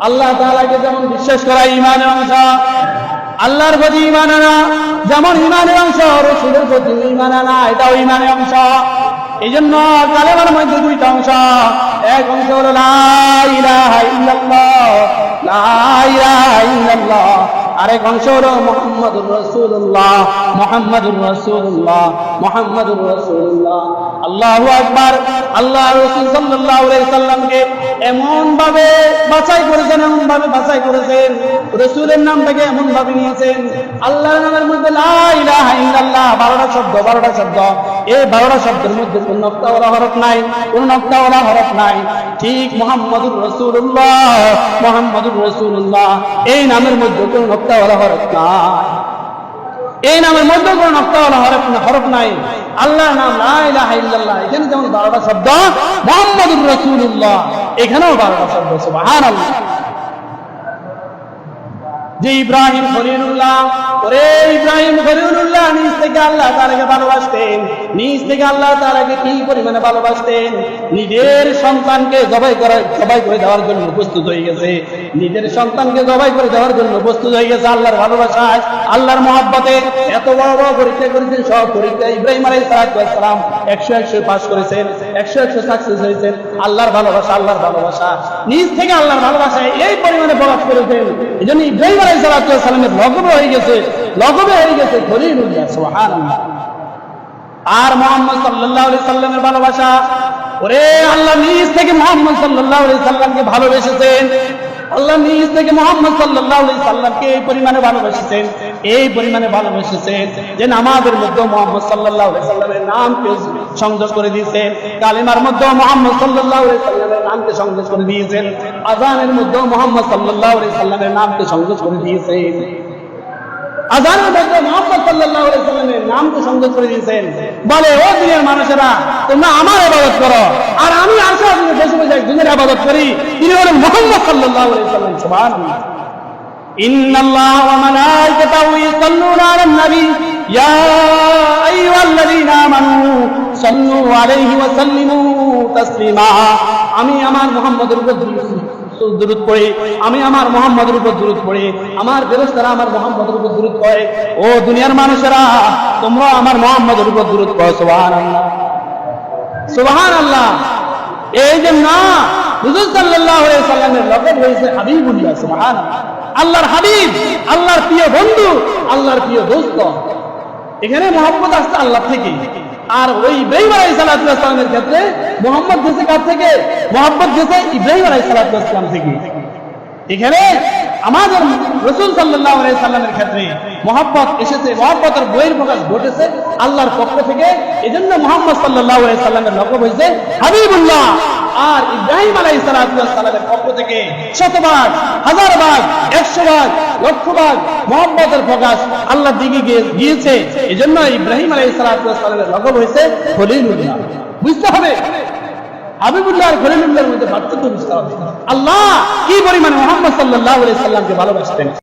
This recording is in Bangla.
আল্লাহ তাহলে যেমন বিশ্বাস করা ইমানের অংশ, আল্লাহর প্রতি ইমান আনা, যেমন ইমানের অংশ, রসুলের প্রতি ইমান আনা, এটাও ইমানের অংশ। এই জন্য কালেমার মধ্যে দুইটা অংশ। এক অংশ হলো লাইলা ইলাহা আরেক অংশ মোহাম্মদুর রসুল্লাহ মোহাম্মদুর রসুল্লাহ মোহাম্মদুর রসুল্লাহ আল্লাহু আকবার আল্লাহ রসুল আলাইহি সাল্লামকে এমন ভাবে বাছাই করেছেন এমন ভাবে বাছাই করেছেন, রসুলের নামটাকে এমন ভাবে নিয়েছেন। আল্লাহর নামের মধ্যে লা ইলাহা ইল্লাল্লাহ, বারোটা শব্দ বারোটা শব্দ। এই বারোটা শব্দের মধ্যে কোন হরফ নাই, কোন হরফ নাই। ঠিক মোহাম্মদুর রসুল্লাহ মোহাম্মদুর রসুল্লাহ এই নামের মধ্যে কোন এই নামের মধ্যে কোন নক্তাওয়ালা হরফ হরফ নাই। আল্লাহর নাম এখানে যেমন বারোটা শব্দ, মোহাম্মদুর রসুল্লাহ এখানেও বারোটা শব্দ, সুবহানাল্লাহ। যে ইব্রাহিম খলিলুল্লাহ, ওরে ইব্রাহিম খলিলুল্লাহ, নিজ থেকে আল্লাহ তাআলাকে ভালোবাসতেন। নিজ থেকে আল্লাহ তাআলাকে কি পরিমাণে ভালোবাসতেন? নিজের সন্তানকে জবাই করার জবাই করে দেওয়ার জন্য প্রস্তুত হয়ে গেছে। নিজের সন্তানকে জবাই করে দেওয়ার জন্য প্রস্তুত হয়ে গেছে আল্লাহর ভালোবাসায়, আল্লাহর মহব্বতে। এত বড় বড় পরীক্ষা করেছেন, সব পরীক্ষা ইব্রাহিম আলাইহিস সালাম একশো একশো পাস করেছেন, একশো একশো সাকসেস হয়েছেন। আল্লাহর ভালোবাসা আল্লাহর ভালোবাসা। নিজ থেকে আল্লাহর ভালোবাসায় এই পরিমাণে প্রকাশ করেছেন। এই জন্য ইব্রাহিম আলাই সালামের লগবে হয়ে গেছে লগবে হয়ে গেছে আর মোহাম্মদ সাল্লাল্লাহু সাল্লামের ভালোবাসা, ওরে আল্লাহ নিজ থেকে মোহাম্মদ সাল্লাল্লাহু সাল্লামকে ভালোবেসেছেন। আল্লাহ নিজ থেকে মোহাম্মদ সাল্লাল্লাহু সাল্লামকে এই পরিমাণে ভালোবেসেছেন, এই পরিমাণে ভালোবেসেছেন যে নামাজের মধ্যে মোহাম্মদ সাল্লাল্লাহু সাল্লামের নামকে সংযোগ করে দিয়েছেন কালেমার মধ্যে মোহাম্মদ সাল্লাল্লাহু আলাইহি সাল্লামের নামকে সংযোগ করে দিয়েছেন আজানের মধ্যে মোহাম্মদ সাল্লাল্লাহু আলাইহি সাল্লামের নামকে সংযোগ করে দিয়েছেন আজানের মধ্যে মোহাম্মদ সাল্লাল্লাহু আলাইহি সাল্লামের নামকে সংযোগ করে দিয়েছেন বলে ও দুনিয়ার মানুষেরা তোমরা আমার ইবাদত করো আর আমি আশা আপনি বসে বসে এক দুনিয়ার ইবাদত করি তিনি হলেন মোহাম্মদ সাল্লাল্লাহু আলাইহি সাল্লাম সুবহানাল্লাহ إن الله وملائكته يصلون على النبي يا أيها الذين آمنوا আলাইহি ওয়া সাল্লিমু তাসলিমা। আমি আমার মুহাম্মদের উপর দুরুদ পড়ে আমি আমার মোহাম্মদের উপর দুরুদ পড়ে। আমার ফেরেশতারা আমার মোহাম্মদের উপর দুরুদ পড়ে। ও দুনিয়ার মানুষেরা, তোমরা আমার মোহাম্মদের উপর দুরুদ পড়ো, সুবহানাল্লাহ। সুবহানাল্লাহ। এই যে না, হুজুর সাল্লাল্লাহু আলাইহি সাল্লামের হয়েছে হাবিবুল্লাহ, সুবহানাল্লাহ। আল্লাহর হাবিব, আল্লাহর প্রিয় বন্ধু, আল্লাহর প্রিয় দোস্ত। এখানে মোহাম্মদ আসছে আল্লাহ থেকে। আর ওই ইব্রাহিম আলাই সালাতামের ক্ষেত্রে মোহাম্মদ গেছে কার থেকে, মোহাম্মদ গেছে ইব্রাহিম আলাই সালাতাম থেকে। এখানে আমাদের রসুল সাল্লাহ সাল্লামের ক্ষেত্রে মহাব্বত এসেছে, মহাব্বতের বইয়ের প্রকাশ ঘটেছে আল্লাহর পক্ষ থেকে। এজন্য জন্য মোহাম্মদ সাল্লাহ সাল্লামের লক্ষ্য হয়েছে হাবিবুল্লাহ। আর ইব্রাহিম আলাই সালামের পক্ষ থেকে শতভাগ হাজার ভাগ একশো ভাগ লক্ষ ভাগ মোহাম্মতের প্রকাশ আল্লাহ দিকে গিয়েছে। এই জন্য ইব্রাহিম আলাই সালামের লক্ষ্য হয়েছে খলিলুল্লাহ। বুঝতে হবে? হাবিবুল্লাহ খলিলুল্লাহর মধ্যে পার্থক্য বুঝতে হবে। আল্লাহ কি পরিমাণে মোহাম্মদ সাল্লাহ সাল্লামকে ভালোবাসতেন?